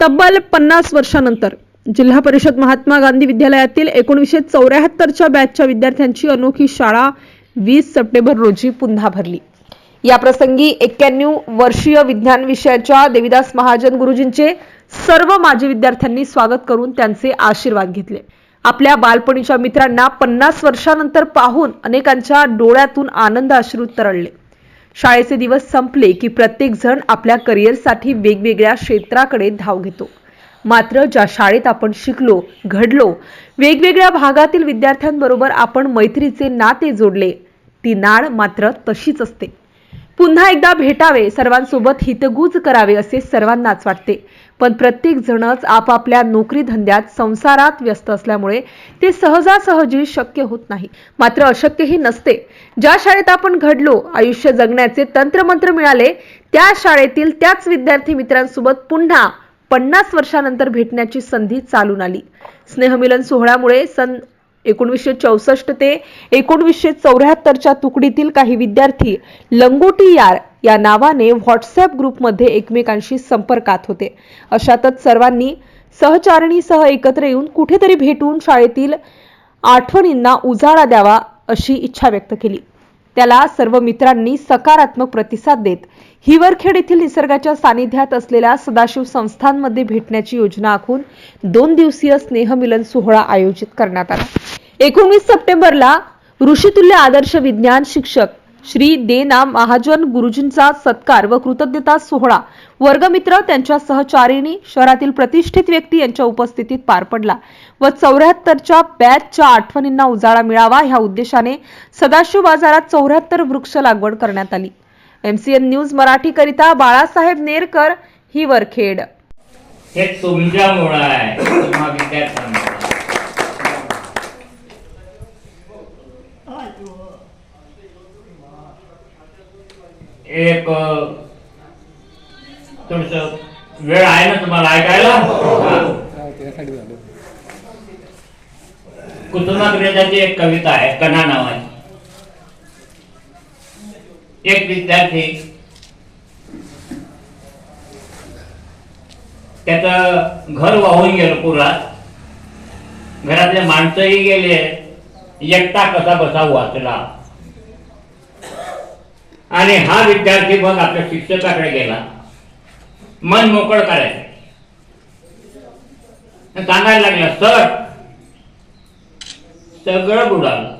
तब्बल पन्नास वर्षानंतर जिल्हा परिषद महात्मा गांधी विद्यालयातील एकोणीसशे चौऱ्याहत्तरच्या बॅचच्या विद्यार्थ्यांची अनोखी शाळा वीस सप्टेंबर रोजी पुन्हा भरली. या प्रसंगी एक्क्याण्णव वर्षीय विज्ञान विषयाच्या देविदास महाजन गुरुजींचे सर्व माजी विद्यार्थ्यांनी स्वागत करून त्यांचे आशीर्वाद घेतले. आपल्या बालपणीच्या मित्रांना पन्नास वर्षानंतर पाहून अनेकांच्या डोळ्यातून आनंद अश्रू तरळले. शाळेचे दिवस संपले की प्रत्येक जण आपल्या करिअरसाठी वेगवेगळ्या क्षेत्राकडे धाव घेतो. मात्र ज्या शाळेत आपण शिकलो घडलो वेगवेगळ्या भागातील विद्यार्थ्यांबरोबर आपण मैत्रीचे नाते जोडले ती नाळ मात्र तशीच असते. पुन्हा एकदा भेटावे सर्वांसोबत हितगुज करावे असे सर्वांनाच वाटते. पण प्रत्येक जणच आपापल्या नोकरी धंद्यात संसारात व्यस्त असल्यामुळे ते सहजासहजी शक्य होत नाही. मात्र अशक्यही नसते. ज्या शाळेत आपण घडलो आयुष्य जगण्याचे तंत्रमंत्र मिळाले त्या शाळेतील त्याच विद्यार्थी मित्रांसोबत पुन्हा पन्नास वर्षानंतर भेटण्याची संधी चालून आली. स्नेहमिलन सोहळ्यामुळे सन एकोणीसशे चौसष्ट ते एकोणवीसशे चौऱ्याहत्तरच्या तुकडीतील काही विद्यार्थी लंगोटी यार या नावाने व्हॉट्सअप ग्रुपमध्ये एकमेकांशी संपर्कात होते. अशातच सर्वांनी सहचारणीसह एकत्र येऊन कुठेतरी भेटून शाळेतील आठवणींना उजाळा द्यावा अशी इच्छा व्यक्त केली. त्याला सर्व मित्रांनी सकारात्मक प्रतिसाद देत हिवरखेड येथील निसर्गाच्या सानिध्यात असलेल्या सदाशिव संस्थांमध्ये भेटण्याची योजना आखून दोन दिवसीय स्नेहमिलन सोहळा आयोजित करण्यात आला. एकोणीस सप्टेंबरला ऋषितुल्य आदर्श विज्ञान शिक्षक श्री देना महाजन गुरुजींचा सत्कार व कृतज्ञता सोहळा वर्गमित्र त्यांच्या सहचारिणी शहरातील प्रतिष्ठित व्यक्ती यांच्या उपस्थितीत पार पडला व चौऱ्याहत्तरच्या बॅचच्या आठवणींना उजाळा मिळावा ह्या उद्देशाने सदाशिव बाजारात चौऱ्याहत्तर वृक्ष लागवड करण्यात आली. एमसीएन न्यूज मराठी करिता बाळासाहेब नेरकर ही वरखेड हे तुमच्यामुळं आहे तुम्हा विद्यार्थ्यांमुळं एक थोडस वेळ आहे ना तुम्हाला ऐकायला? कुसुमाग्रजाची एक कविता आहे कणा नावाची. एक विद्यार्थी त्याच घर वाहून गेलं पुरात. घरातले माणसंही गेले. एकटा कसा बसा वाचला? आणि हा विद्यार्थी मग आपल्या शिक्षकाकडे गेला. मन मोकळ करायचं. सांगायला लागला सर सगळं बुडालं.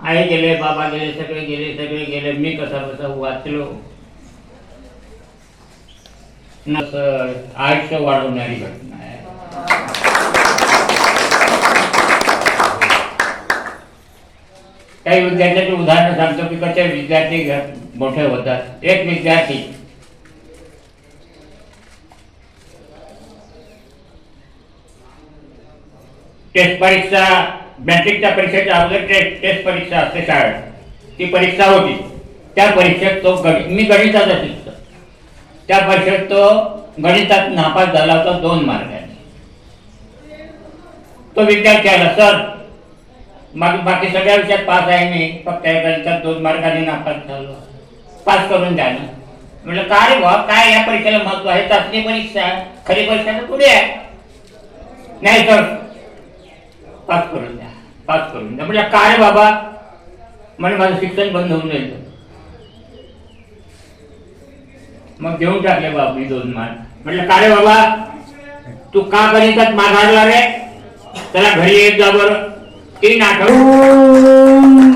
आई गेले बाबा गेले सगळे गेले सगळे गेले. मी कसा कसं वाचलो. न सर, आयुष्य वाढवणारी घटना आहे. काही विद्यार्थ्याचे उदाहरण सांगतो की कसे विद्यार्थी मोठे होतात. एक विद्यार्थी. टेस्ट परीक्षा मॅट्रिकच्या परीक्षेच्या अगोदर टेस्ट टेस्ट परीक्षा असते शाळेत. ती परीक्षा होती. त्या परीक्षेत तो गणित मी गणिताचा शिकतो त्या परीक्षेत तो गणितात नापास झाला होता दोन मार्गाने. तो विद्यार्थी आला सर बाकी बाकी सगळ्या विषयात पास आहे मी फक्त एका दोन मार्गाने नापास झालो. पास करून द्या ना म्हटलं काय रे काय या परीक्षेला महत्त्व आहे? चाचणी परीक्षा? खरी परीक्षा तर पुढे आहे? नाही तर पास करून द्या. पास करून द्या. म्हणजे काय बाबा? म्हणजे माझं शिक्षण बंद होऊन जाईल मग देऊन टाकले बाबा मी दोन मार्क. म्हटलं का रे बाबा? तू का गणितात माघारला रे? त्याला घरी येत जा बरं. kỹ năng đúng